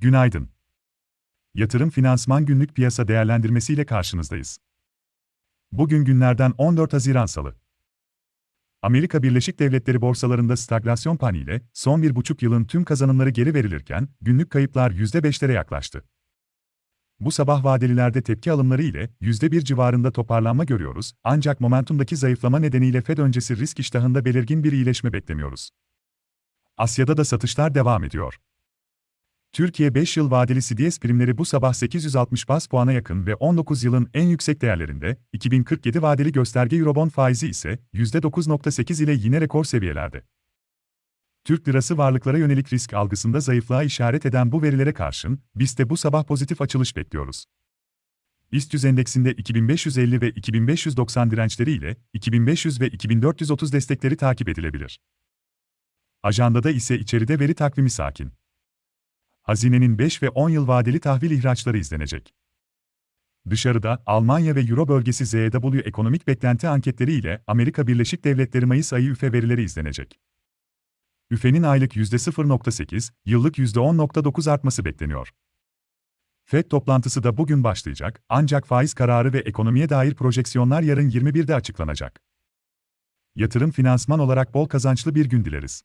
Günaydın. Yatırım Finansman Günlük Piyasa Değerlendirmesi ile karşınızdayız. Bugün günlerden 14 Haziran Salı. Amerika Birleşik Devletleri borsalarında stagflasyon paniğiyle son bir buçuk yılın tüm kazanımları geri verilirken günlük kayıplar %5'lere yaklaştı. Bu sabah vadelilerde tepki alımları ile %1 civarında toparlanma görüyoruz ancak momentumdaki zayıflama nedeniyle Fed öncesi risk iştahında belirgin bir iyileşme beklemiyoruz. Asya'da da satışlar devam ediyor. Türkiye 5 yıl vadeli CDS primleri bu sabah 860 bas puana yakın ve 19 yılın en yüksek değerlerinde, 2047 vadeli gösterge Eurobond faizi ise %9.8 ile yine rekor seviyelerde. Türk lirası varlıklara yönelik risk algısında zayıflığa işaret eden bu verilere karşın, biz de bu sabah pozitif açılış bekliyoruz. BIST 100 endeksinde 2550 ve 2590 dirençleri ile 2500 ve 2430 destekleri takip edilebilir. Ajandada ise içeride veri takvimi sakin. Hazinenin 5 ve 10 yıl vadeli tahvil ihraçları izlenecek. Dışarıda, Almanya ve Euro bölgesi ZEW ekonomik beklenti anketleri ile Amerika Birleşik Devletleri Mayıs ayı üfe verileri izlenecek. Üfenin aylık %0.8, yıllık %10.9 artması bekleniyor. FED toplantısı da bugün başlayacak, ancak faiz kararı ve ekonomiye dair projeksiyonlar yarın 21'de açıklanacak. Yatırım finansman olarak bol kazançlı bir gün dileriz.